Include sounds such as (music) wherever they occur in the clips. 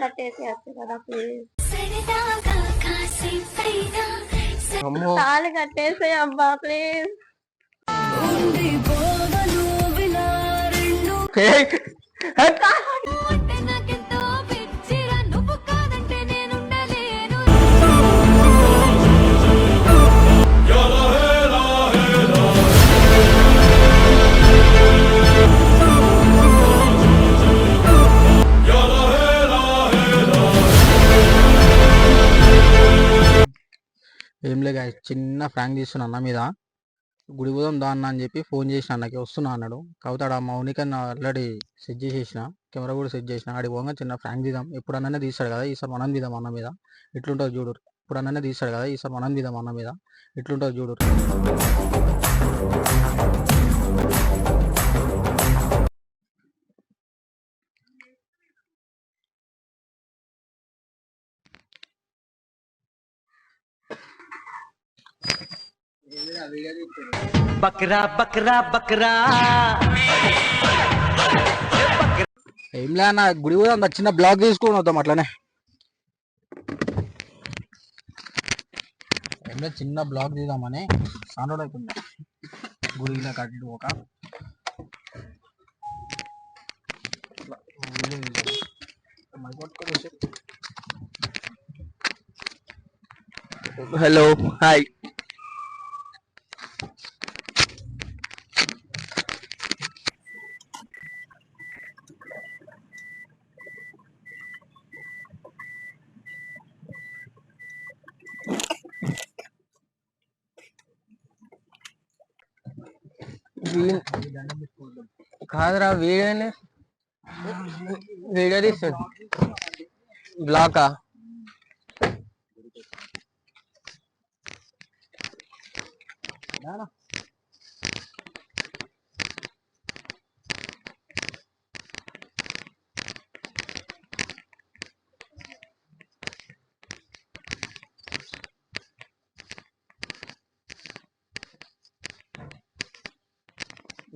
కట్టేసేయచ్చు కదా ప్లీజ్ తాళి కట్టేసే అబ్బా ప్లీజ్ ఏయ్, ఏం చిన్న ఫ్రాంక్ చేస్తున్నా అన్న మీద. గుడి పోదాం దా అన్న అని చెప్పి ఫోన్ చేసిన అన్నకి వస్తున్నా అన్నాడు. కాకపోతే ఆ మౌనిక ఆల్రెడీ సెట్ చేసేసిన కెమెరా కూడా సెట్ చేసిన. ఆడి పోగా చిన్న ఫ్రాంక్ తీద్దాం. ఎప్పుడన్నా తీస్తాడు కదా ఈసారి మనం తీద్దాం అన్న మీద. ఎట్లుంటుంది చూడు. ఇప్పుడన్నా తీస్తాడు కదా ఈసారి మనం తీద్దాం అన్న మీద. ఇట్లుంటుంది చూడు. బక్రా బక్రా బక్రా ఏం లే అన్న? గుడి పోదాం చిన్న బ్లాగ్ తీసుకొని వద్దాం అట్లనే. ఏం లేదు చిన్న బ్లాగ్ తీద్దామని? సాండ్రోడ్ అవుతుంది గుడిలో కట్టి ఒక హలో హాయ్ కాదురా వీడియోని వీడియో తీస్తాడు బ్లాకా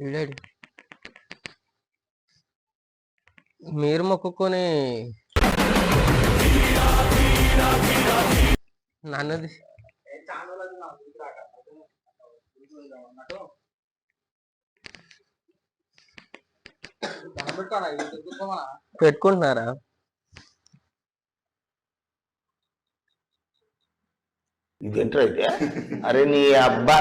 వీడాడు మీరు మొక్కుకొని నన్నది పెట్టుకుంటున్నారా? ఇదేంట్రా అయితే? అరే నీ అబ్బా!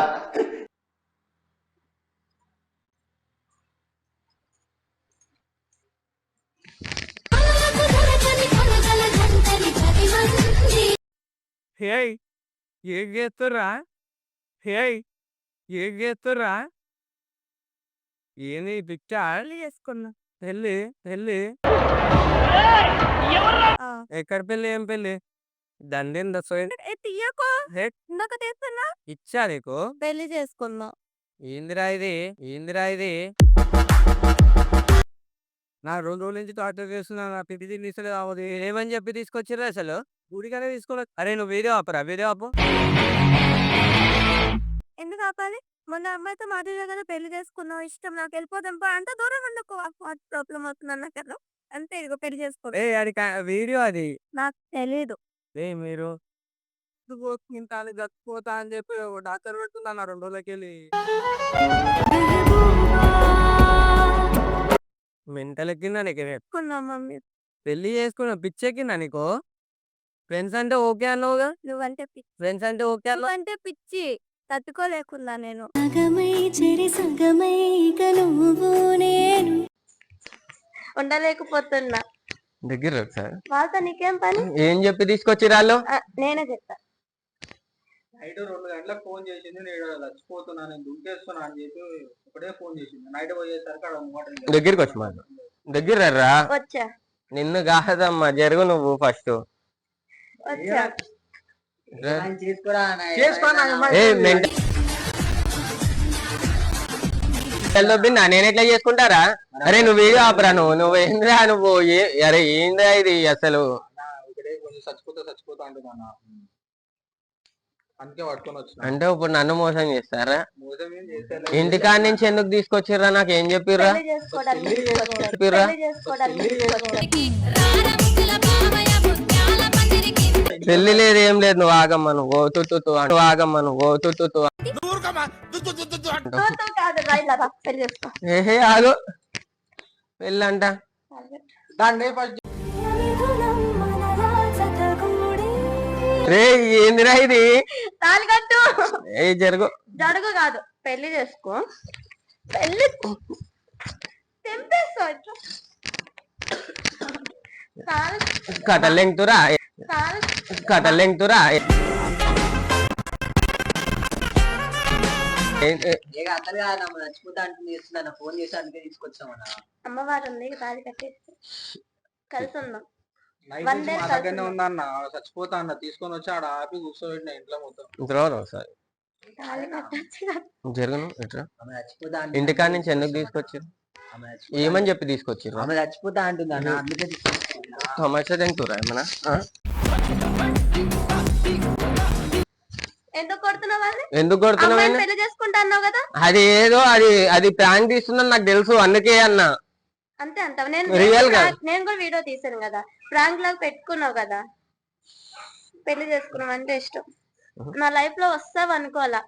హే ఏం చేస్తుర్రా హే ఏం చేస్తుర్రా ఏంది పిక్చర్ చేసుకున్నా. పెళ్ళి పెళ్ళి. ఎక్కడ పెళ్ళి ఏం పెళ్ళి? దండేం దసోయండి తీయకో. ఇందాక తీస్తున్నా. ఇచ్చా నీకు? పెళ్ళి చేసుకున్నా. ఏందిరా ఇది? ఏందిరా ఇది? నా రెండు రోజుల నుంచి టార్చర్ చేస్తున్నా నా పిపి అవ్వదు ఏమని చెప్పి తీసుకొచ్చిర్రా అసలు? గుడికనే తీసుకోలేదు అరే నువ్వు వీడియో ఆపరా? వీడియో ఆపు. ఎందుకు ఆపాలి? మొన్న అమ్మాయితో మాదిరిగా కదా పెళ్ళి చేసుకున్నావు ఇష్టం నాకు వెళ్ళిపోదాం అంత దూరం ఉండకు. ప్రాబ్లం అవుతుంది అన్న కదా అంతే ఇదిగో పెళ్ళి చేసుకో. ఏ అది వీడియో అది. నాకు తెలీదు. ఏ మీరు? ఇంత చచ్చిపోతా అని చెప్పి డాక్టర్ పెడుతున్నా రెండు రోజులకి వెళ్ళి మెంటల్ ఎక్కిందా నీకు? చేసుకున్నాం పెళ్ళి చేసుకున్నా పిచ్చెక్కిందా నీకు? ఫ్రెండ్స్ అంటే ఓకే అన్నావుగా నువ్వంటే పిచ్చి ఫ్రెండ్స్ అంటే ఓకే అన్నావు? నువ్వంటే పిచ్చి తట్టుకోలేకున్నా నేను. సగమై చెరి సగమై ఇక నువ్వు నేను. ఉండలేకపోతున్నా. దగ్గర ఒకసారి వాళ్ళతో నీకేం పని? ఏం చెప్పి తీసుకొచ్చి రాళ్ళు? ఆ, నేనే చెప్తా. నైట్ రెండు గంటలకు ఫోన్ చేసింది నేను చచ్చిపోతున్నా నేను దుంకేస్తున్నా అని చెప్పి ఒకటే ఫోన్ చేసింది. నైట్ పోయేసరికి దగ్గరికి వచ్చి మాట దగ్గర రా. వచ్చా. నిన్ను కాదమ్మా జరుగు నువ్వు ఫస్ట్. నేను ఎట్లా చేసుకుంటారా? అరే నువ్వు వీడియో ఆపరా నువ్వు నువ్వు ఏంద్రా నువ్వు? ఏ- అరే ఏంద్రా ఇది అసలు? అంటే ఇప్పుడు నన్ను మోసం చేస్తారా? మోసం ఏం చేస్తే ఇంటికాడ నుంచి ఎందుకు తీసుకొచ్చిర్రా నాకు? ఏం చెప్పిర్రా. చెప్పిర్రా? పెళ్ళి లేదు ఏం లేదు. నువ్వు ఆగమ్మ నువ్వు ఓ తు తు తు అంటూ. ఆగమ్మ నువ్వు ఓ తు తు తు అంటావు. తోతో కాదు రా ఇలా రా, పెళ్ళి చేసుకో ఏహే ఆగు. పెళ్ళంట. రే ఏందిరా ఇది? తాళి కట్టు ఏ జరుగు. జరుగు కాదు. పెళ్ళి చేసుకో. పెళ్ళి తెంపేస్తా తాళి కటలెంగుతురా ఫోన్ చేసి అందుకే తీసుకొచ్చామన్నా అమ్మవారు ఉంది తాళి కట్టేసి కలిసి ఉందాం నైట్ One నుంచి day మా దగ్గరనే కలిసి ఉందా అన్న చచ్చిపోతా అన్న తీసుకొని వచ్చి ఆడ ఆపి కూర్చోబెట్టిన ఇంట్లో మొత్తం. ఒకసారి? జరుగును చచ్చిపోతా ఇంటికాడ నుంచి ఎందుకు తీసుకొచ్చారు ఏమని చెప్పి తీసుకొచ్చారు ఆమె చచ్చిపోతా అంటుంది అన్న అందుకే సమస్య తింటురా ఏమన్నా? ఎందుకు కొడుతున్నావు అది ఏదో అది అది ప్రాంక్ తీస్తుందని నాకు తెలుసు అందుకే అన్నా అంతే అంటావు నేను నేను గా? కూడా- నేను కూడా వీడియో తీసాను కదా ప్రాంక్ లాగా పెట్టుకున్నావు కదా పెళ్ళి చేసుకున్నాం అంటే ఇష్టం నా లైఫ్లో వస్తావు అనుకోవాలా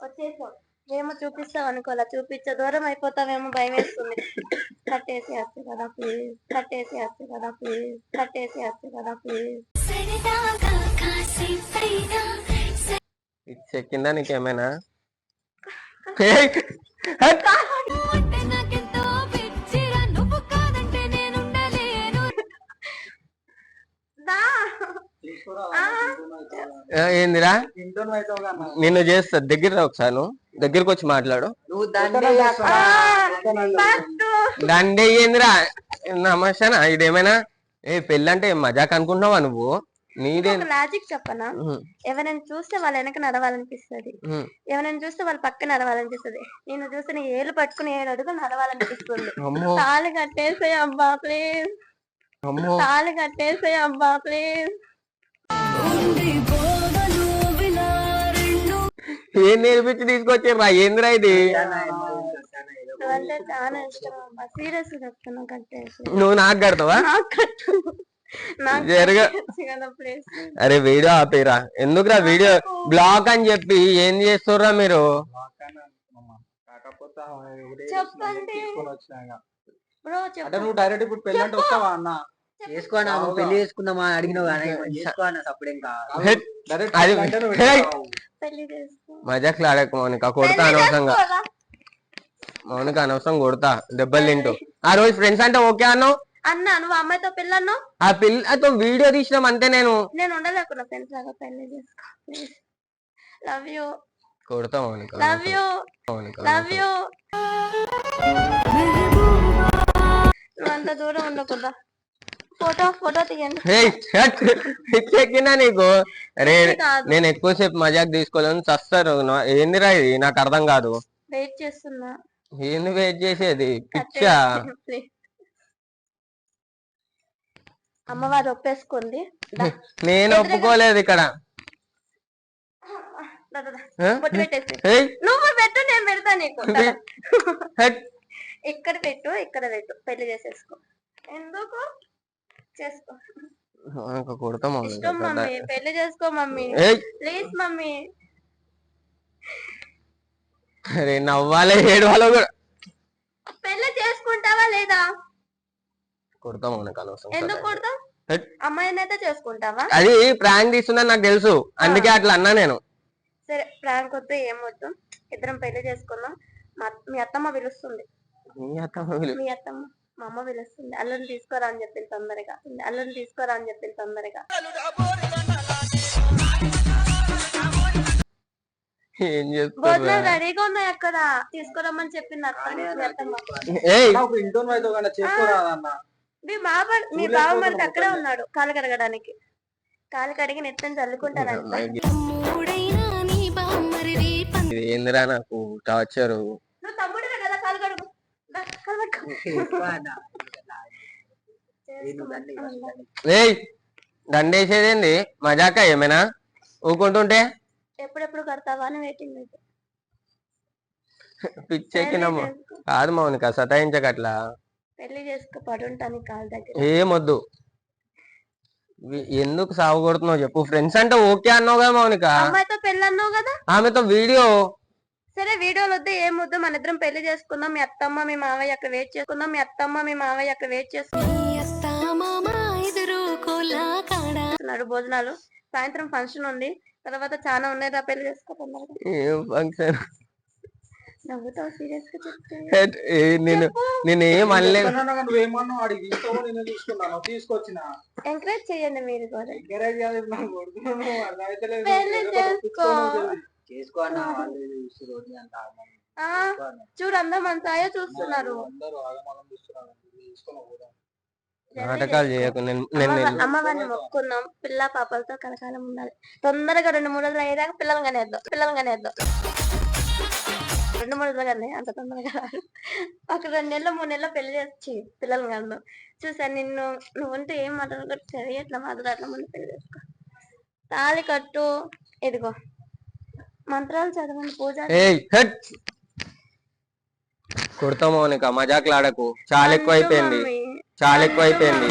వచ్చేసావు ఏమో చూపిస్తావు అనుకోవాలా? చూపించే దూరం అయిపోతావేమో భయం వేస్తుంది. కట్టేసి వస్తే కదా ప్లీజ్ కట్టేసి వస్తే కదా ప్లీజ్ కట్టేసి వస్తే కదా ప్లీజ్ ఇది చెక్కిందా నీకేమైనా? (laughs) ఏందిరా? నిన్ను చేస్తా. దగ్గర రా ఒకసారి నువ్వు. దగ్గరకు వచ్చి మాట్లాడు. దండే ఏందిరా? నమస్తేనా ఇదేమైనా? ఏ పెళ్ళంటే మజాక్ అనుకుంటున్నావా నువ్వు? నీదే. లాజిక్ చెప్పనా? ఎవరైనా చూస్తే వాళ్ళ వెనక నడవాలనిపిస్తది. ఎవరైనా చూస్తే వాళ్ళ పక్కన నడవాలనిపిస్తది. నేను చూస్తే నీ ఏళ్ళు పట్టుకుని ఏడు అడుగులు నడవాలనిపిస్తుంది. అమ్మో. తాళి కట్టేసే అబ్బా ప్లీజ్ అమ్మో. తాళి కట్టేసే అబ్బా ప్లీజ్ ఏం నేర్పించి తీసుకొచ్చిర్రా ఏందిరా ఇది? నువ్వు నాకు కడతావా? జరగ. అరే వీడియో ఆపేరా. ఎందుకురా వీడియో? బ్లాక్ అని చెప్పి ఏం చేస్తుర్రా మీరు? అంటే నువ్వు డైరెక్ట్ ఇప్పుడు పెళ్ళి అంటే వస్తావా అన్న? చేసుకోనా? పెళ్ళి చేసుకుందామా అని అడిగినావు కానీ చేసుకోనా అప్పుడు ఇంకా? మజాక్ మౌనిక కొడతా అనవసరంగా? మౌనిక అనవసరం కొడతా దెబ్బలు తింటూ. ఆ రోజు ఫ్రెండ్స్ అంటే ఓకే అన్నావు? అన్నా నువ్వు అమ్మాయితో పిల్లను ఆ పిల్లతో వీడియో తీసినాం అంతే నేను. నేను ఉండలేకున్నా ఫ్రెండ్స్ లాగా పెళ్ళి చేసుకో లవ్ యూ కొడతా Mounika love you love you నువ్వు అంత దూరం ఉండకూడదా? ఫోటో ఫోటో తీయండి. నీకు? అరే నేను ఎక్కువసేపు మజాక్ తీసుకోలేను చస్తారు ఏందిరా ఇది? నాకు అర్థం కాదు. వెయిట్ చేస్తున్నా. ఏంది వెయిట్ చేసేది? పిచ్చా. అమ్మవారు ఒప్పేసుకుంది నేను ఒప్పుకోలేదు ఇక్కడ. నువ్వు పెట్టు నేను పెడతా నీకు. (laughs) ఇక్కడ పెట్టు ఇక్కడ పెట్టు. పెళ్ళి చేసేసుకో. ఎందుకు? చేసుకో. ఇంకా కొడతా మౌనిక ఇష్టం మమ్మీ పెళ్ళి చేసుకో మమ్మీ. Please mummy. అరే నవ్వాలే ఏడవాలో కూడా. పెళ్ళి చేసుకుంటావా లేదా? కొడతా మౌనిక అనవసరం ఎందుకు హెట్. అమ్మాయిని అయితే చేసుకుంటావా? అది ప్రాంక్ తీస్తుందని నాకు తెలుసు. అందుకే అట్లా అన్నా నేను. సరే ప్రాంక్ వద్దు ఏం వద్దు. ఇద్దరం పెళ్ళి చేసుకుందాం. మా మీ అత్తమ్మ పిలుస్తుంది. నీ అత్తమ్మ. మీ అత్తమ్మ. మా అమ్మ పిలుస్తుంది అల్లుని తీసుకోరా అని చెప్పింది తొందరగా. అల్లుని తీసుకోరా అని చెప్పింది తొందరగా. ఏం చేస్తారు భోజనాలు రెడీగా ఉన్నాయి అక్కడ. తీసుకురమ్మని చెప్పింది మీ అత్తమ్మ మీ బావ మీ బావ మనకి అక్కడే ఉన్నాడు కాలు కడగడానికి. కాలు కడిగి నెత్తని చల్లుకుంటానంట ఏందిరా నాకు? టార్చరు నువ్వు తమ్ముడివే కదా కాలు కడుగు దా, కాలు కడుగు. ఏయ్ దండేసేదేంది మజాక ఏమైనా? ఊకుంటుంటే? ఎప్పుడెప్పుడు కడతావా అని వెయిటింగ్ పిచ్చెక్కినమ్మ కాదు మౌనిక సతాయించక అట్లా పెళ్ళి చేసుకో పడుంటాను కాలు దగ్గర. ఏమొద్దు ఎందుకు సాగు కొడుతున్నావు చెప్పు? ఫ్రెండ్స్ అంటే ఓకే అన్నావు కదా మౌనిక. అమ్మాయితో పెళ్ళి అన్నావు కదా? ఆమెతో వీడియో సరే వీడియోలు వద్దు ఏం వద్దు మన ఇద్దరం పెళ్ళి చేసుకుందాం. మీ అత్తమ్మ మీ మావయ్య అక్కడ వెయిట్ చేసుకుందాం మీ అత్తమ్మ మీ మావయ్య అక్కడ వెయిట్ అత్త మామ ఎదురు కోలా కాడా? చేస్తున్నారు భోజనాలు. సాయంత్రం ఫంక్షన్ ఉంది. తర్వాత చాలా ఉన్నాయి రా పెళ్ళి నవ్వుతావు సీరియస్గా చెప్తే నేను నేను ఏం అనలేదు ఎంకరేజ్ చేయండి మీరు కూడా. ఎంకరేజ్ కాదు చూడు అందరూ చూస్తున్నారు. నాటకాలు చేయకు నేను నేను అమ్మ- అమ్మవారిని మొక్కుకుందాం. పిల్ల పాపలతో కలకాలం ఉండాలి. తొందరగా రెండు మూడు రోజులు అయ్యేదాకా పిల్లలు కనేద్దాం పిల్లలు కనేద్దాం. రెండు మూడు రోజులు కానీ అంత తొందరగా రాదు. ఒక రెండు నెలలు మూడు నెలలు పెళ్ళి చేసి పిల్లలు కడదాం చూసా నిన్ను నువ్వు ఉంటే ఏం మాట్లాడదు సరే ఎట్లా మాట్లాడట్లా ముందు పెళ్ళి చేసుకో. తాళి కట్టు ఇదిగో. మంత్రాలు చదవండి పూజ ఏయ్ కొడతాము మౌనిక మజాకులు ఆడకు చాలా ఎక్కువ అయిపోయింది. చాలా ఎక్కువ అయిపోయింది